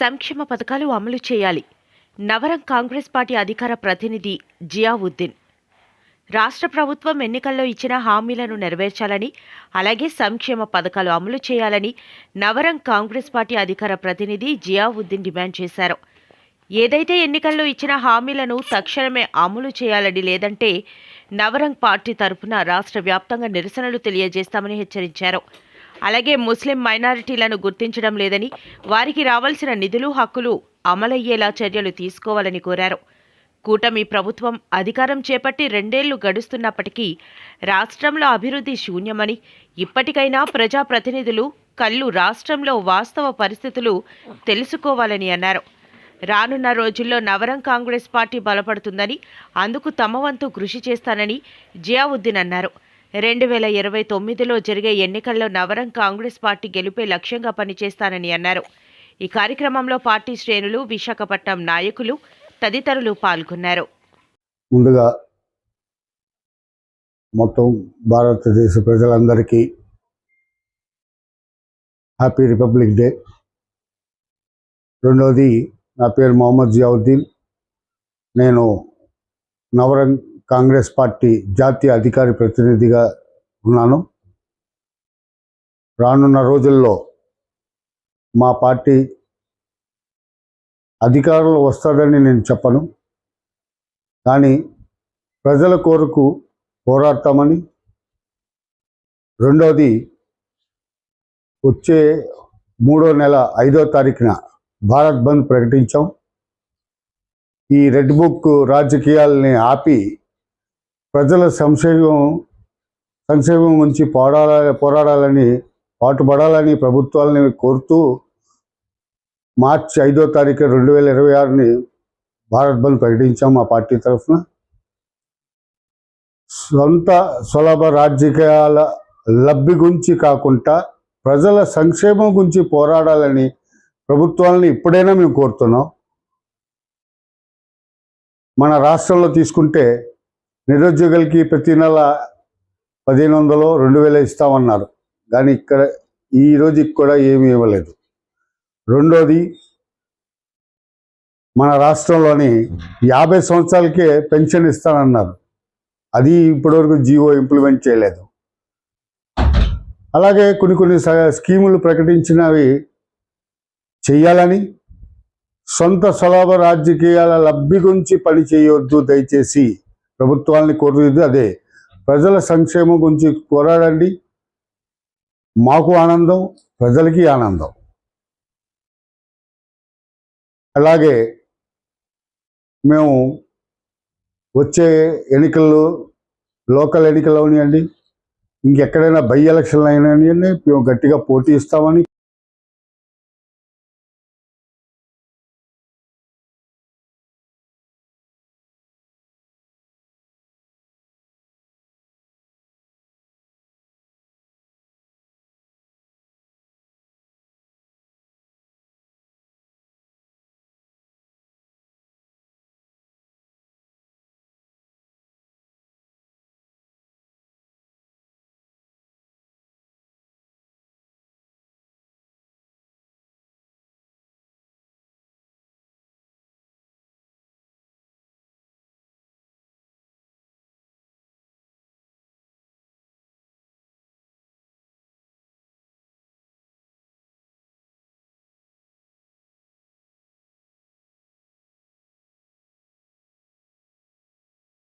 సంక్షేమ పథకాలు అమలు చేయాలి. నవరం కాంగ్రెస్ పార్టీ అధికార ప్రతినిధి జియావుద్దీన్. రాష్ట్ర ప్రభుత్వం ఎన్నికల్లో ఇచ్చిన హామీలను నెరవేర్చాలని అలాగే సంక్షేమ పథకాలు అమలు చేయాలని నవరం కాంగ్రెస్ పార్టీ అధికార ప్రతినిధి జియావుద్దీన్ డిమాండ్ చేశారు. ఏదైతే ఎన్నికల్లో ఇచ్చిన హామీలను తక్షణమే అమలు చేయాలని లేదంటే నవరంగ్ పార్టీ తరపున రాష్ట్ర వ్యాప్తంగా నిరసనలు తెలియజేస్తామని హెచ్చరించారు. అలాగే ముస్లిం మైనారిటీలను గుర్తించడం లేదని వారికి రావాల్సిన నిధులు హక్కులు అమలయ్యేలా చర్యలు తీసుకోవాలని కోరారు. కూటమి ప్రభుత్వం అధికారం చేపట్టి రెండేళ్ళు గడుస్తున్నప్పటికీ రాష్ట్రంలో అభివృద్ధి శూన్యమని ఇప్పటికైనా ప్రజాప్రతినిధులు కళ్ళు రాష్ట్రంలో వాస్తవ పరిస్థితులు తెలుసుకోవాలని అన్నారు. రానున్న రోజుల్లో నవరం కాంగ్రెస్ పార్టీ బలపడుతుందని అందుకు తమ వంతు కృషి చేస్తానని జియావుద్దీన్ అన్నారు. రెండు వేల ఇరవై తొమ్మిదిలో జరిగే ఎన్నికల్లో నవరం కాంగ్రెస్ పార్టీ గెలుపే లక్ష్యంగా పనిచేస్తానని అన్నారు. ఈ కార్యక్రమంలో పార్టీ శ్రేణులు విశాఖపట్నం నాయకులు తదితరులు పాల్గొన్నారు. ముందుగా మొత్తం భారతదేశ ప్రజలందరికీ హ్యాపీ రిపబ్లిక్ డే. రెండవది నా పేరు మొహమ్మద్ జియావుద్దీన్. నేను నవరంగ్ కాంగ్రెస్ పార్టీ జాతీయ అధికారి ప్రతినిధిగా ఉన్నాను. రానున్న రోజుల్లో మా పార్టీ అధికారంలో వస్తుందని నేను చెప్పను. కానీ ప్రజల కోరుకు పోరాడతామని రెండవది వచ్చే మూడో నెల ఐదో తారీఖున భారత్ బంద్ ప్రకటించాం. ఈ రెడ్ బుక్ రాజకీయాలని ఆపి ప్రజల సంక్షేమం సంక్షేమం నుంచి పోరాడ పోరాడాలని పాటుపడాలని ప్రభుత్వాలని కోరుతూ మార్చి ఐదో తారీఖు రెండు వేల ఇరవై ఆరుని భారత్ బంద్ ప్రకటించాం మా పార్టీ తరఫున. సొంత సులభ రాజకీయాల లబ్ధి గురించి కాకుండా ప్రజల సంక్షేమం గురించి పోరాడాలని ప్రభుత్వాలని ఇప్పుడైనా మేము కోరుతున్నాం. మన రాష్ట్రంలో తీసుకుంటే నిరుద్యోగులకి ప్రతి నెల పదిహేను వందలు రెండు వేలు ఇస్తామన్నారు. కానీ ఇక్కడ ఈ రోజుకి కూడా ఏమీ ఇవ్వలేదు. రెండోది మన రాష్ట్రంలోని యాభై సంవత్సరాలకే పెన్షన్ ఇస్తానన్నారు. అది ఇప్పటివరకు జీవో ఇంప్లిమెంట్ చేయలేదు. అలాగే కొన్ని కొన్ని స- స్కీములు ప్రకటించినవి చెయ్యాలని సొంత సులభ రాజకీయాల లబ్ధి గురించి పని చేయొద్దు దయచేసి ప్రభుత్వాన్ని కోరుతుంది అదే. ప్రజల సంక్షేమం గురించి పోరాడండి మాకు ఆనందం ప్రజలకి ఆనందం. అలాగే మేము వచ్చే ఎన్నికల్లో లోకల్ ఎన్నికలు అవనివ్వండి ఇంకెక్కడైనా బై ఎలక్షన్లు అయినాయండి మేము గట్టిగా పోటీ ఇస్తామని